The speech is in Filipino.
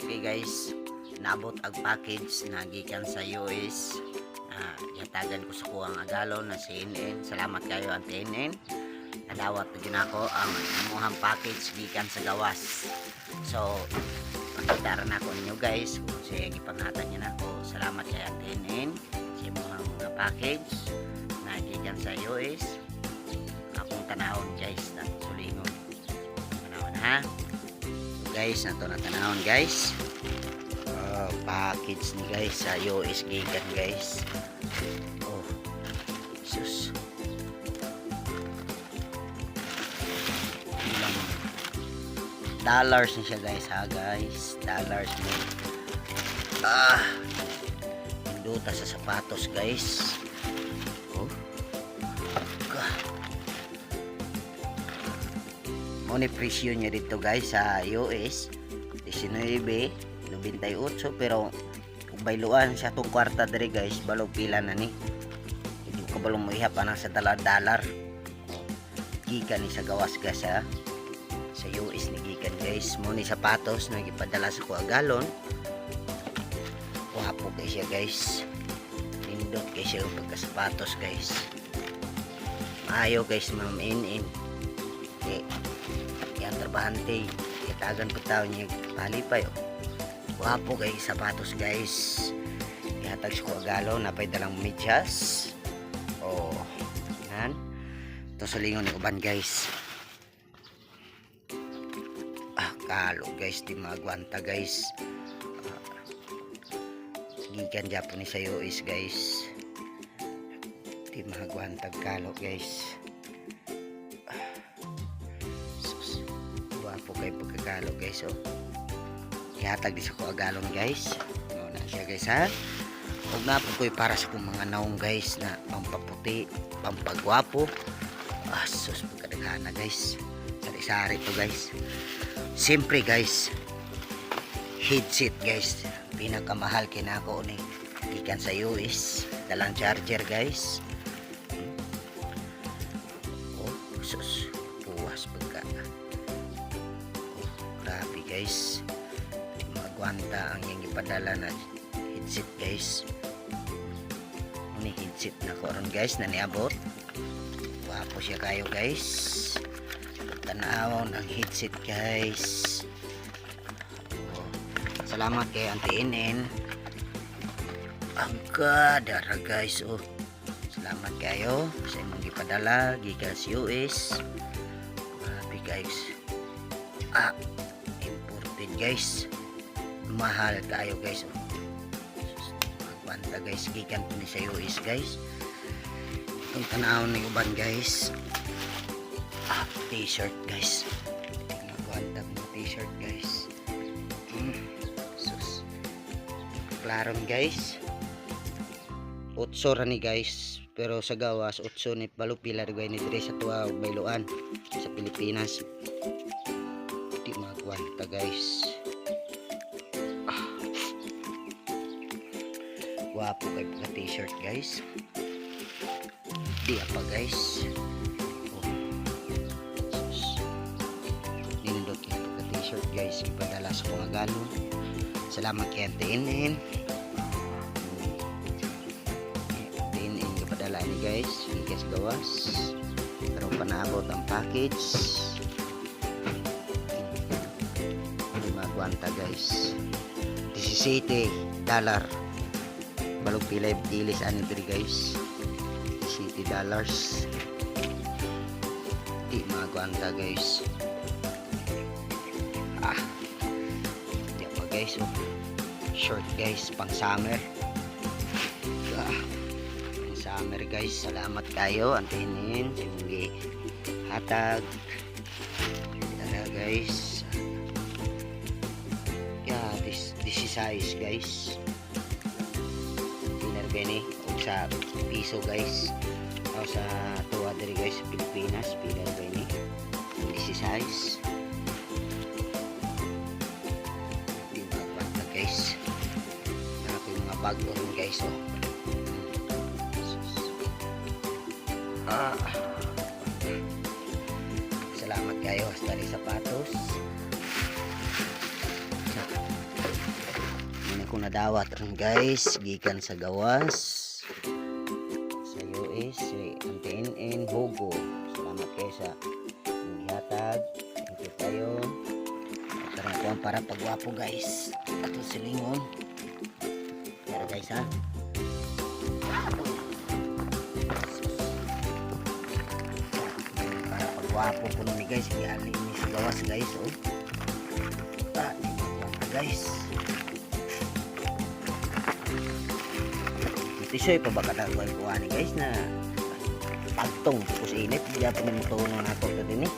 Okay guys, naabot ang package na gikan sa US. Uh, yatagan ko sa kuwang agalon na CNN. Salamat kayo ang CNN. Nadawat na din ako ang imuhang package gikan sa gawas. So, makita na ako ninyo guys kung siya ipanghatag niya na ako. Salamat kay ang CNN sa imuhang mga package na gikan sa US. Akong tanahon guys sulingon. Tanahon ha guys nato na tanahon guys. Oh, package ni guys sa US gigan guys. Oh sus ilang dollars na siya guys ha guys? Dollars mo ah induta sa sapatos guys mo ni presyo niya dito guys sa US 19 98 pero kung bailuan siya itong kwarta diri guys. Balog pila na ni. Hindi ko balong mo ihap anang sa dollar dollar. Gikan ni sa gawas guys ha. Sa US ni gikan guys. Mo ni sapatos na gipadala sa kuha galon. Wapo kay siya guys. Nindot kay siya yung pagkasapatos guys. Maayo guys ma'am. In in okay yan trabahante. Itagan ko tao niya palipay oh. wapo kay sapatos guys. Ihatag sa kuagalo napay dalang medyas. Oh yan. Ito sa lingon ni uban guys. Ah kalo guys di magwanta guys. Ah, gikan Japanese sa US guys. Di magwanta kalo guys pagkakalo guys oh. Ihatag di sa ko agalon guys. No na siya guys ha. Huwag na ko'y para sa kong mga naong guys na pampaputi, pampagwapo. Ah, sus pagkadaghana guys. Sari-sari to guys. Siyempre guys, headset guys. Pinakamahal kinako ni ikan sa US. Dalang charger guys. Oh, sus. Guys. Magwanta ang yung ipadala na headset guys. Ini headset na koron guys na niabot. Wapo siya kayo guys. Tanaw ng headset guys. Salamat kay Auntie NN. Ang kadara guys oh. Salamat kayo sa imong gipadala gikan sa US. Grabe guys. Ah, guys. Mahal kayo guys. Magwanta guys gikan ni sa US guys. Itong tanawon ni uban guys. Ah, t-shirt guys. Magwanta mo t-shirt guys. Mm. Sus. Klaron guys. Utso ni guys pero sa gawas utso ni balupila rin ni dire sa tuwa ug Bailoan sa Pilipinas di magwanta guys wapo kay pagka t-shirt guys. Di apa guys. Oh. Kay pagka t-shirt guys. Ipadala sa mga galon salamat kay Antinin din in kapadala ni guys. Ikas gawas. Pero panaabot ang package. Hindi magwanta guys. 17 dollar balog pilay dilis ano diri guys. 17 dollars. Di magwanta guys. Ah. Di pa guys oh. short guys pang summer. Ah. Ang summer guys. Salamat kayo. Antinin imong hatag. Tara guys. Yeah this this is size guys gani o sa piso guys. O sa tuwa diri guys sa Pilipinas pilar gani? This is size di magwanta guys yung mga bag ko rin guys oh. Ah. Salamat kayo hasta ni sapatos. Ako nadawat ron guys. Gikan sa gawas. Sa US si Auntie NN Hugo. Salamat kayo sa you kayo. Karang ko ang para pagwapo guys. Ato silingon pero guys ha? Para pagwapo ko nun guys. Iali ni sa gawas guys oh. Ah, guys Tisoy pa ba kada ko kuha ni guys na pagtong tapos init di pa mo tuno na ako to din eh